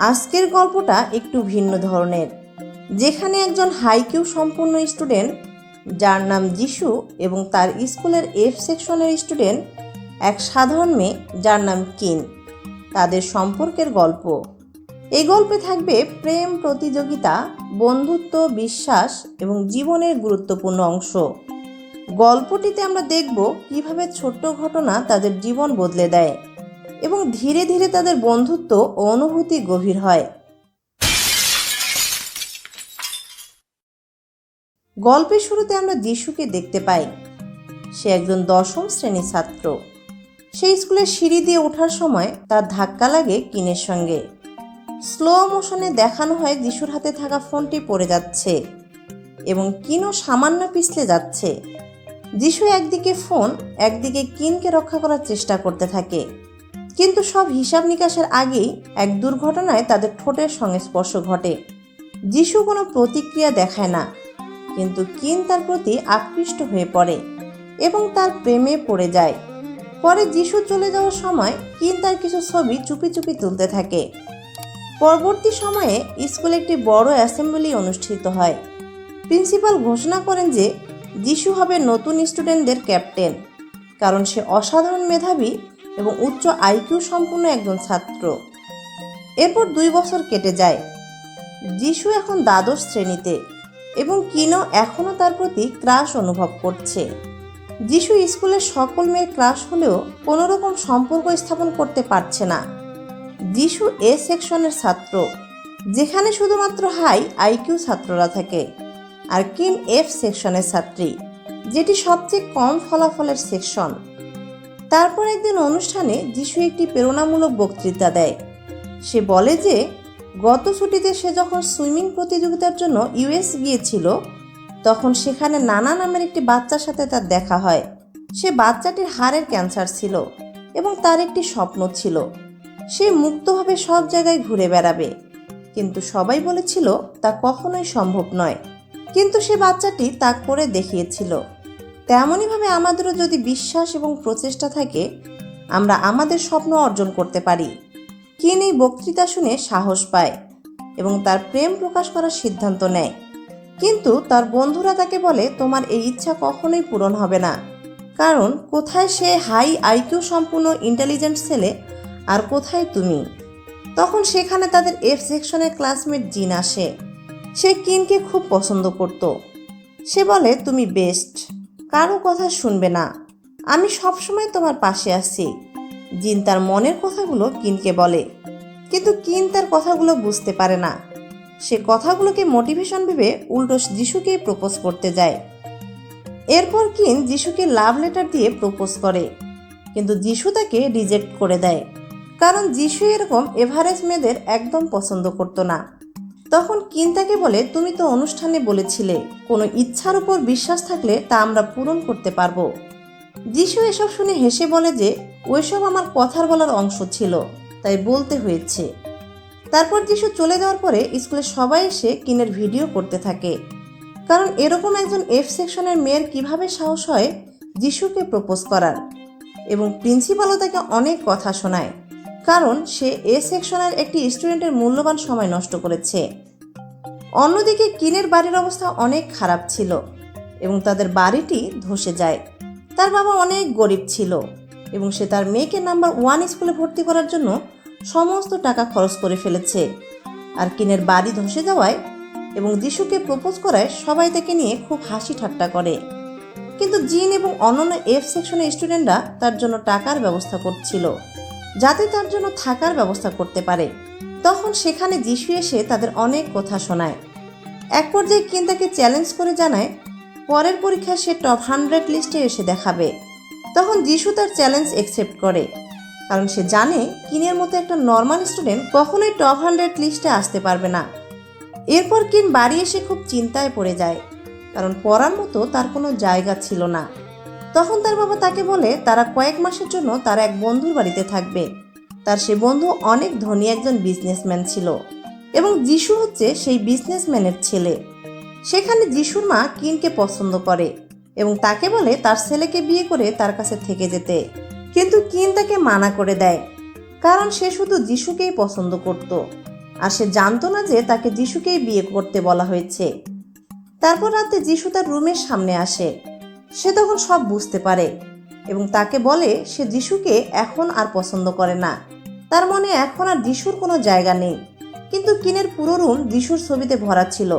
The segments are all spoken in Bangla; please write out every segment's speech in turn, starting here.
আজকের গল্পটা একটু ভিন্ন ধরনের। যেখানে একজন হাইকিউ সম্পূর্ণ স্টুডেন্ট, যার নাম যিশু এবং তার স্কুলের এফ সেকশনের স্টুডেন্ট এক সাধারণ মেয়ে যার নাম কিন। তাদের সম্পর্কের গল্প। এই গল্পে থাকবে প্রেম, প্রতিযোগিতা, বন্ধুত্ব, বিশ্বাস এবং জীবনের গুরুত্বপূর্ণ অংশ। গল্পটিতে আমরা দেখব কীভাবে ছোট্ট ঘটনা তাদের জীবন বদলে দেয়। এবং ধীরে ধীরে তাদের বন্ধুত্ব ও অনুভূতি গভীর হয়। গল্পের শুরুতে আমরা যিশুকে দেখতে পাই। সে একজন দশম শ্রেণির ছাত্র। সেই স্কুলের সিঁড়ি দিয়ে ওঠার সময় তার ধাক্কা লাগে কিনের সঙ্গে। স্লো মোশনে দেখানো হয় যিশুর হাতে থাকা ফোনটি পড়ে যাচ্ছে এবং কিনও সামান্য পিছলে যাচ্ছে। যিশু একদিকে ফোন, একদিকে কিনকে রক্ষা করার চেষ্টা করতে থাকে। কিন্তু সব হিসাব নিকাশের আগেই এক দুর্ঘটনায় তাদের ঠোঁটের সঙ্গে স্পর্শ ঘটে। যিশু কোনো প্রতিক্রিয়া দেখায় না, কিন্তু কিন তার প্রতি আকৃষ্ট হয়ে পড়ে এবং তার প্রেমে পড়ে যায়। পরে যিশু চলে যাওয়ার সময় কিন তার কিছু ছবি চুপি চুপি তুলতে থাকে। পরবর্তী সময়ে স্কুলে একটি বড় অ্যাসেম্বলি অনুষ্ঠিত হয়। প্রিন্সিপাল ঘোষণা করেন যে, যিশু হবে নতুন স্টুডেন্টদের ক্যাপ্টেন, কারণ সে অসাধারণ মেধাবী এবং উচ্চ আইকিউ সম্পন্ন একজন ছাত্র। এরপর দুই বছর কেটে যায়। যিশু এখন দ্বাদশ শ্রেণীতে এবং কিনো এখনও তার প্রতি ক্রাশ অনুভব করছে। যিশু স্কুলের সকল মেয়ের ক্রাশ হলেও কোনো রকম সম্পর্ক স্থাপন করতে পারছে না। যিশু এ সেকশনের ছাত্র, যেখানে শুধুমাত্র হাই আইকিউ ছাত্ররা থাকে, আর কিম এফ সেকশনের ছাত্রী, যেটি সবচেয়ে কম ফলাফলের সেকশন। তারপর একদিন অনুষ্ঠানে যিশু একটি প্রেরণামূলক বক্তৃতা দেয়। সে বলে যে, গত ছুটিতে সে যখন সুইমিং প্রতিযোগিতার জন্য ইউএস গিয়েছিল, তখন সেখানে নানা নামের একটি বাচ্চার সাথে তার দেখা হয়। সে বাচ্চাটির হাড়ের ক্যান্সার ছিল এবং তার একটি স্বপ্ন ছিল। সে মুক্তভাবে সব জায়গায় ঘুরে বেড়াবে। কিন্তু সবাই বলেছিল, তা কখনোই সম্ভব নয়। কিন্তু সে বাচ্চাটি তা করে দেখিয়েছিল। তেমনইভাবে আমাদেরও যদি বিশ্বাস এবং প্রচেষ্টা থাকে, আমরা আমাদের স্বপ্ন অর্জন করতে পারি। কিন এই বক্তৃতা শুনে সাহস পায় এবং তার প্রেম প্রকাশ করার সিদ্ধান্ত নেয়। কিন্তু তার বন্ধুরা তাকে বলে, তোমার এই ইচ্ছা কখনোই পূরণ হবে না। কারণ কোথায় সে হাই আইকিউ সম্পূর্ণ ইন্টেলিজেন্ট ছেলে আর কোথায় তুমি? তখন সেখানে তাদের এফ সেকশনের ক্লাসমেট জিন আসে। সে কিনকে খুব পছন্দ করত। সে বলে, তুমি বেস্ট কারও কথা শুনবে না। আমি সবসময় তোমার পাশে আছি। জিন তার মনের কথাগুলো কিনকে বলে। কিন্তু কিন তার কথাগুলো বুঝতে পারে না। সে কথাগুলোকে মোটিভেশন ভেবে উল্টো যিশুকেই প্রপোজ করতে যায়। এরপর কিন যিশুকে লাভ লেটার দিয়ে প্রপোজ করে। কিন্তু যিশু তাকে রিজেক্ট করে দেয়। কারণ যিশু এরকম এভারেজ মেয়েদের একদম পছন্দ করতো না। তখন কিন তাকে বলে, তুমি তো অনুষ্ঠানে বলেছিলে, কোনো ইচ্ছার উপর বিশ্বাস থাকলে তা আমরা পূরণ করতে পারব। যিশু এসব শুনে হেসে বলে যে, ওইসব আমার কথার বলার অংশ ছিল, তাই বলতে হয়েছে। তারপর যিশু চলে যাওয়ার পরে স্কুলে সবাই এসে কিনের ভিডিও করতে থাকে। কারণ এরকম একজন এফ সেকশনের মেয়ের কীভাবে সাহস হয়, যিশুকে প্রপোজ করার। এবং প্রিন্সিপালও তাকে অনেক কথা শোনায়। কারণ সে এ সেকশনের একটি স্টুডেন্টের মূল্যবান সময় নষ্ট করেছে। অন্যদিকে কিনের বাড়ির অবস্থা অনেক খারাপ ছিল এবং তাদের বাড়িটি ধসে যায়। তার বাবা অনেক গরিব ছিল এবং সে তার মেয়েকে নাম্বার ওয়ান স্কুলে ভর্তি করার জন্য সমস্ত টাকা খরচ করে ফেলেছে। আর কিনের বাড়ি ধসে যাওয়ায় এবং যিশুকে প্রপোজ করায় সবাই তাকে নিয়ে খুব হাসি ঠাট্টা করে। কিন্তু জিন এবং অন্যান্য এফ সেকশনের স্টুডেন্টরা তার জন্য টাকার ব্যবস্থা করছিল। যাতে তার জন্য থাকার ব্যবস্থা করতে পারে। তখন সেখানে যিশু এসে তাদের অনেক কথা শোনায়। এক পর্যায়ে কিন তাকে চ্যালেঞ্জ করে জানায়, পরের পরীক্ষায় সে টপ হান্ড্রেড লিস্টে এসে দেখাবে। তখন যিশু তার চ্যালেঞ্জ একসেপ্ট করে। কারণ সে জানে কিনের মতো একটা নর্মাল স্টুডেন্ট কখনোই টপ হান্ড্রেড লিস্টে আসতে পারবে না। এরপর কিন বাড়ি এসে খুব চিন্তায় পড়ে যায়। কারণ পড়ার মতো তার কোনো জায়গা ছিল না। তখন তার বাবা তাকে বলে, তারা কয়েক মাসের জন্য তার এক বন্ধুর বাড়িতে থাকবে। তার সে বন্ধু অনেক ধনী একজন বিজনেসম্যান ছিল এবং যিশু হচ্ছে সেই বিজনেসম্যানের ছেলে। সেখানে যিশুর মা কিনকে পছন্দ করে এবং তাকে বলে তার ছেলেকে বিয়ে করে তার কাছে থেকে যেতে। কিন্তু কিন তাকে মানা করে দেয়, কারণ সে শুধু যিশুকেই পছন্দ করত। আর সে জানতো না যে তাকে যিশুকেই বিয়ে করতে বলা হয়েছে। তারপর রাতে যিশু তার রুমের সামনে আসে। সে তখন সব বুঝতে পারে এবং তাকে বলে সে যিশুকে এখন আর পছন্দ করে না। তার মনে এখন আর যিশুর কোনো জায়গা নেই। কিন্তু কিনের পুরো রুম যিশুর ছবিতে ভরা ছিল।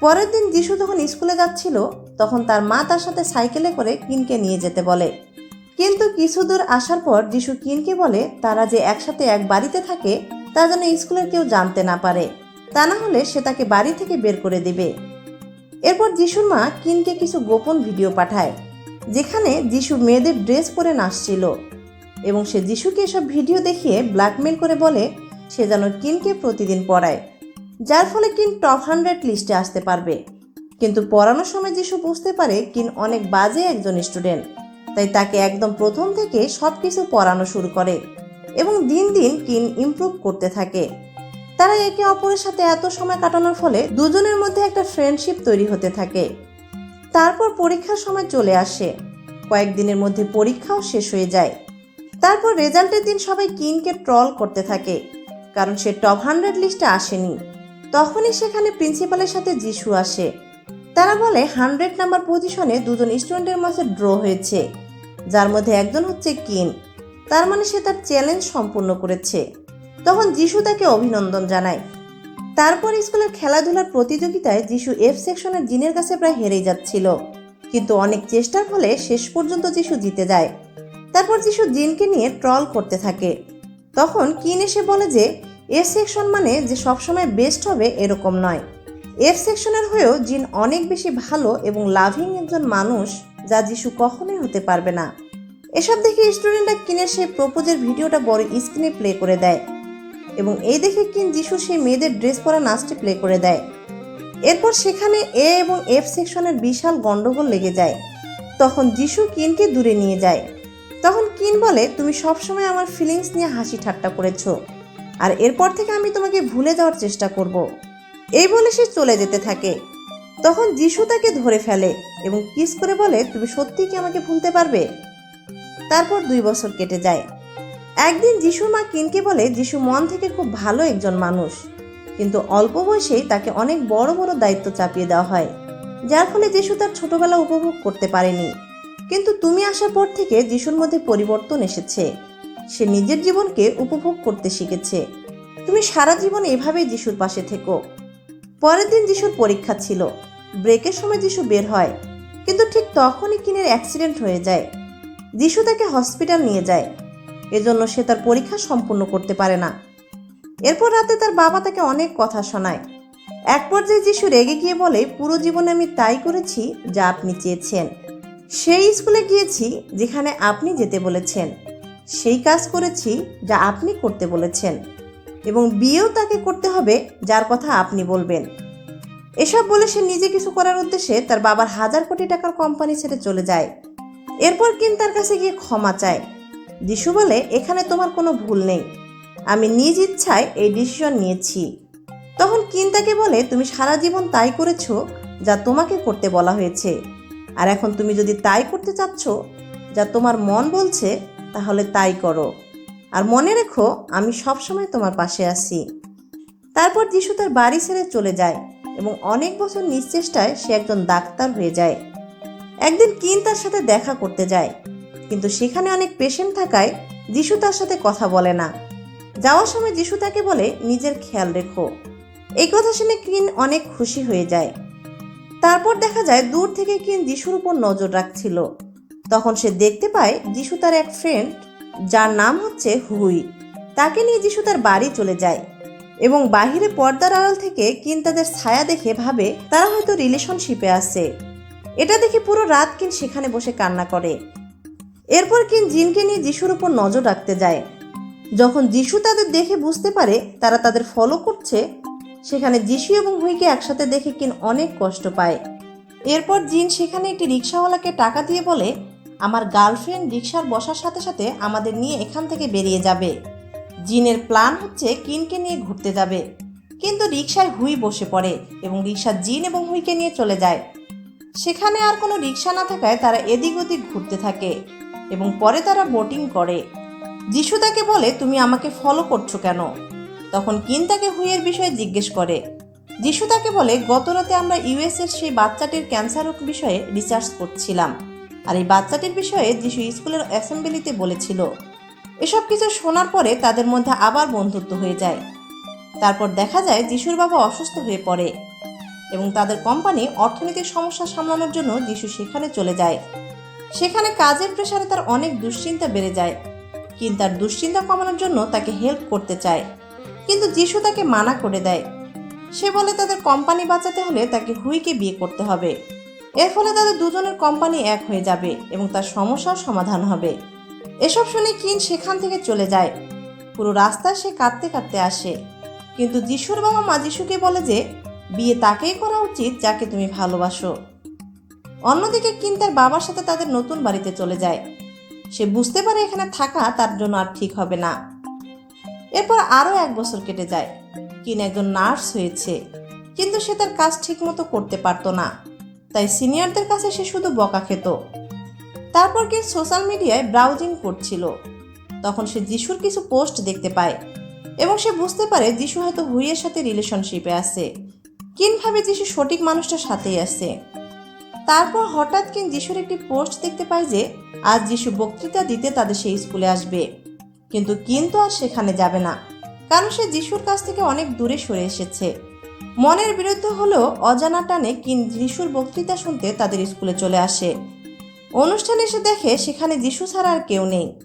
পরের দিন যিশু যখন স্কুলে যাচ্ছিল, তখন তার মা তার সাথে সাইকেলে করে কিনকে নিয়ে যেতে বলে। কিন্তু কিছু দূর আসার পর যিশু কিনকে বলে, তারা যে একসাথে এক বাড়িতে থাকে, তা যেন স্কুলের কেউ জানতে না পারে। তা না হলে সে তাকে বাড়ি থেকে বের করে দেবে। এরপর যিশুর মা কিনকে কিছু গোপন ভিডিও পাঠায়, যেখানে যিশু মেয়েদের ড্রেস পরে নাচছিল এবং সে যিশুকে এসব ভিডিও দেখিয়ে ব্ল্যাকমেল করে বলে, সে যেন কিনকে প্রতিদিন পড়ায়, যার ফলে কিন টপ হান্ড্রেড লিস্টে আসতে পারবে। কিন্তু পড়ানোর সময় যিশু বুঝতে পারে কিন অনেক বাজে একজন স্টুডেন্ট, তাই তাকে একদম প্রথম থেকে সব কিছু পড়ানো শুরু করে এবং দিন দিন কিন ইমপ্রুভ করতে থাকে। তারা একে অপরের সাথে এত সময় কাটানোর ফলে দুজনের মধ্যে একটা ফ্রেন্ডশিপ তৈরি হতে থাকে। তারপর পরীক্ষার সময় চলে আসে। কয়েকদিনের মধ্যে পরীক্ষাও শেষ হয়ে যায়। তারপর রেজাল্টের দিন সবাই কিনকে ট্রল করতে থাকে, কারণ সে টপ হান্ড্রেড লিস্টে আসেনি। তখনই সেখানে প্রিন্সিপালের সাথে যিশু আসে। তারা বলে হান্ড্রেড নাম্বার পজিশনে দুজন স্টুডেন্টের মাঝে ড্র হয়েছে, যার মধ্যে একজন হচ্ছে কিন। তার মানে সে তার চ্যালেঞ্জ সম্পূর্ণ করেছে। তখন যিশু তাকে অভিনন্দন জানায়। তারপর স্কুলের খেলাধুলার প্রতিযোগিতায় যিশু এফ সেকশনের জিনের কাছে প্রায় হেরেই যাচ্ছিল। কিন্তু অনেক চেষ্টার ফলে শেষ পর্যন্ত যিশু জিতে যায়। তারপর যিশু জিনকে নিয়ে ট্রল করতে থাকে। তখন কিন এসে বলে যে এফ সেকশন মানে যে সবসময় বেস্ট হবে এরকম নয়। এফ সেকশনের হয়েও জিন অনেক বেশি ভালো এবং লাভিং একজন মানুষ যা যিশু কখনোই হতে পারবে না। এসব দেখে স্টুডেন্টরা কিনের সেই প্রপোজের ভিডিওটা বড় স্ক্রিনে প্লে করে দেয়। এবং এই দেখে কিন যিশু সেই মেয়েদের ড্রেস পরা নাচটি প্লে করে দেয়। এরপর সেখানে এ এবং এফ সেকশনের বিশাল গন্ডগোল লেগে যায়। তখন যিশু কিনকে দূরে নিয়ে যায়। তখন কিন বলে, তুমি সবসময় আমার ফিলিংস নিয়ে হাসি ঠাট্টা করেছ। আর এরপর থেকে আমি তোমাকে ভুলে যাওয়ার চেষ্টা করব। এই বলে সে চলে যেতে থাকে। তখন যিশু তাকে ধরে ফেলে এবং কিস করে বলে, তুমি সত্যিই কি আমাকে ভুলতে পারবে? তারপর দুই বছর কেটে যায়। একদিন যিশুর মা কিনকে বলে, যিশু মন থেকে খুব ভালো একজন মানুষ। কিন্তু অল্প বয়সেই তাকে অনেক বড় বড় দায়িত্ব চাপিয়ে দেওয়া হয়, যার ফলে যিশু তার ছোটবেলা উপভোগ করতে পারেনি। কিন্তু তুমি আসার পর থেকে যিশুর মধ্যে পরিবর্তন এসেছে। সে নিজের জীবনকে উপভোগ করতে শিখেছে। তুমি সারা জীবন এভাবেই যিশুর পাশে থেকো। পরের দিন যিশুর পরীক্ষা ছিল। ব্রেকের সময় যিশু বের হয়। কিন্তু ঠিক তখনই কিনের অ্যাক্সিডেন্ট হয়ে যায়। যিশু তাকে হসপিটাল নিয়ে যায়। এজন্য সে তার পরীক্ষা সম্পূর্ণ করতে পারে না। এরপর রাতে তার বাবা তাকে অনেক কথা শোনায়। এক পর্যায়ে যিশু রেগে গিয়ে বলে, পুরো জীবনে আমি তাই করেছি যা আপনি চেয়েছেন। সেই স্কুলে গিয়েছি যেখানে আপনি যেতে বলেছেন। সেই কাজ করেছি যা আপনি করতে বলেছেন। এবং বিয়েও তাকে করতে হবে যার কথা আপনি বলবেন। এসব বলে সে নিজে কিছু করার উদ্দেশ্যে তার বাবার হাজার কোটি টাকার কোম্পানি ছেড়ে চলে যায়। এরপর কিন তার কাছে গিয়ে ক্ষমা চায়। যিশু বলে, এখানে তোমার কোনো ভুল নেই। আমি নিজ ইচ্ছায় এই ডিসিশন নিয়েছি। তখন কিন তাকে বলে, তুমি সারা জীবন তাই করেছ যা তোমাকে করতে বলা হয়েছে। আর এখন তুমি যদি তাই করতে চাচ্ছ, যা তোমার মন বলছে, তাহলে তাই করো। আর মনে রেখো, আমি সবসময় তোমার পাশে আছি। তারপর যিশু তার বাড়ি ছেড়ে চলে যায় এবং অনেক বছর নিশ্চেষ্টায় সে একজন ডাক্তার হয়ে যায়। একদিন কিন তার সাথে দেখা করতে যায়। কিন্তু সেখানে অনেক পেশেন্ট থাকায় যিশু তার সাথে কথা বলে না। যাওয়ার সময় যিশু তাকে বলে, নিজের খেয়াল রেখো। এই কথা শুনে কিন অনেক খুশি হয়ে যায়। তারপর দেখা যায়, দূর থেকে কিন যিশুর উপর নজর রাখছিল। তখন সে দেখতে পায়, যিশু তার এক ফ্রেন্ড, যার নাম হচ্ছে হুই। তাকে নিয়ে যিশু তার বাড়ি চলে যায় এবং বাহিরে পর্দার আড়াল থেকে কিন তাদের ছায়া দেখে ভাবে, তারা হয়তো রিলেশনশিপে আছে। এটা দেখে পুরো রাত কিন সেখানে বসে কান্না করে। এরপর কিন জিনকে নিয়ে যিশুর উপর নজর রাখতে যায়। যখন যিশু তাদের দেখে বুঝতে পারে তারা তাদের ফলো করছে, সেখানে যিশু এবং হুইকে একসাথে দেখে কিন অনেক কষ্ট পায়। এরপর জিন সেখানে একটি রিক্সাওয়ালাকে টাকা দিয়ে বলে, আমার গার্লফ্রেন্ড রিক্সার বসার সাথে সাথে আমাদের নিয়ে এখান থেকে বেরিয়ে যাবে। জিনের প্ল্যান হচ্ছে কিনকে নিয়ে ঘুরতে যাবে। কিন্তু রিক্সায় হুই বসে পড়ে এবং রিক্সা জিন এবং হুইকে নিয়ে চলে যায়। সেখানে আর কোনো রিক্সা না থাকায় তারা এদিক ওদিক ঘুরতে থাকে। এবং পরে তারা বোটিং করে। যিশু তাকে বলে, তুমি আমাকে ফলো করছ কেন? তখন কিন তাকে হুইয়ের বিষয়ে জিজ্ঞেস করে। যিশু তাকে বলে, গত রাতে আমরা ইউএসের সেই বাচ্চাটির ক্যান্সার রোগ বিষয়ে রিসার্চ করছিলাম। আর এই বাচ্চাটির বিষয়ে যিশু স্কুলের অ্যাসেম্বলিতে বলেছিল। এসব কিছু শোনার পরে তাদের মধ্যে আবার বন্ধুত্ব হয়ে যায়। তারপর দেখা যায় যিশুর বাবা অসুস্থ হয়ে পড়ে এবং তাদের কোম্পানি অর্থনৈতিক সমস্যা সামলানোর জন্য যিশু সেখানে চলে যায়। সেখানে কাজের প্রেসারে তার অনেক দুশ্চিন্তা বেড়ে যায়। কিন্তু তার দুশ্চিন্তা কমানোর জন্য তাকে হেল্প করতে চায়। কিন্তু যিশু তাকে মানা করে দেয়। সে বলে, তাদের কোম্পানি বাঁচাতে হলে তাকে হুইকে বিয়ে করতে হবে। এর ফলে তাদের দুজনের কোম্পানি এক হয়ে যাবে এবং তার সমস্যার সমাধান হবে। এসব শুনে কিন সেখান থেকে চলে যায়। পুরো রাস্তায় সে কাঁদতে কাঁদতে আসে। কিন্তু যিশুর বাবা মা যিশুকে বলে যে, বিয়ে তাকেই করা উচিত যাকে তুমি ভালোবাসো। অন্যদিকে কিন তার বাবার সাথে তাদের নতুন বাড়িতে চলে যায়। সে বুঝতে পারে এখানে থাকা তার জন্য আর ঠিক হবে না। এরপর আরও এক বছর কেটে যায়। কিন একজন নার্স হয়েছে, কিন্তু সে তার কাজ ঠিকমতো করতে পারতো না। তাই সিনিয়রদের কাছে সে শুধু বকা খেত। তারপর কিন সোশ্যাল মিডিয়ায় ব্রাউজিং করছিল। তখন সে যিশুর কিছু পোস্ট দেখতে পায় এবং সে বুঝতে পারে যিশু হয়তো হুইয়ের সাথে রিলেশনশিপে আছে। কিন ভাবে যিশু সঠিক মানুষটার সাথেই আছে। তারপর হঠাৎ কিন যিশুর একটি পোস্ট দেখতে পায় যে, আজ যিশু বক্তৃতা দিতে তাদের সেই স্কুলে আসবে। কিন্তু কিন্তু আর সেখানে যাবে না। কারণ সে যিশুর কাছ থেকে অনেক দূরে সরে এসেছে। মনের বিরুদ্ধে হলেও অজানা টানে কিন যিশুর বক্তৃতা শুনতে তাদের স্কুলে চলে আসে। অনুষ্ঠানে এসে দেখে সেখানে যিশু ছাড়া আর কেউ নেই।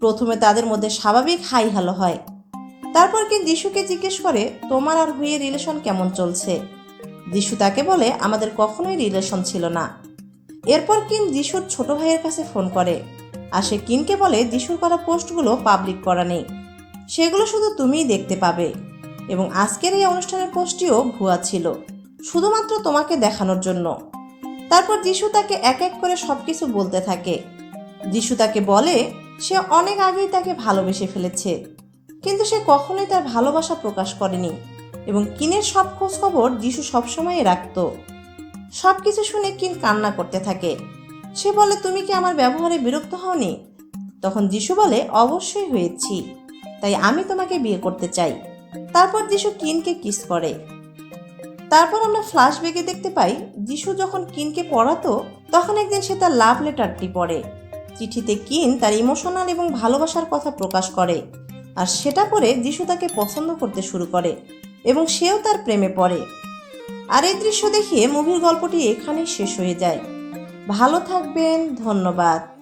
প্রথমে তাদের মধ্যে স্বাভাবিক হাই হ্যালো হয়। তারপর কিন যিশুকে জিজ্ঞেস করে, তোমার আর হুইয়ে রিলেশন কেমন চলছে? যিশু তাকে বলে, আমাদের কখনোই রিলেশন ছিল না। এরপর কিন যিশুর ছোট ভাইয়ের কাছে ফোন করে। আর সে কিনকে বলে, যিশুর করা পোস্টগুলো পাবলিক করা নেই। সেগুলো শুধু তুমিই দেখতে পাবে। এবং আজকের এই অনুষ্ঠানের পোস্টটিও ভুয়া ছিল, শুধুমাত্র তোমাকে দেখানোর জন্য। তারপর যিশু তাকে এক এক করে সব কিছু বলতে থাকে। যিশু তাকে বলে, সে অনেক আগেই তাকে ভালোবেসে ফেলেছে। কিন্তু সে কখনোই তার ভালোবাসা প্রকাশ করেনি। এবং কিনের সব খোঁজ খবর যিশু সবসময় রাখত। সব কিছু শুনে কিন কান্না করতে থাকে। সে বলে, তুমি কি আমার ব্যবহারে বিরক্ত হওনি? তখন যিশু বলে, অবশ্যই হয়েছি। তাই আমি তোমাকে বিয়ে করতে চাই। তারপর যিশু কিনকে কিস করে। তারপর আমরা ফ্ল্যাশব্যাকে দেখতে পাই, যিশু যখন কিনকে পড়াতো, তখন একদিন সে তার লাভ লেটারটি পড়ে। চিঠিতে কিন তার ইমোশনাল এবং ভালোবাসার কথা প্রকাশ করে। আর সেটা পরে যিশু তাকে পছন্দ করতে শুরু করে। এবং সেও তার প্রেমে পড়ে। আর এই দৃশ্য দেখিয়ে মুভির গল্পটি এখানেই শেষ হয়ে যায়। ভালো থাকবেন, ধন্যবাদ।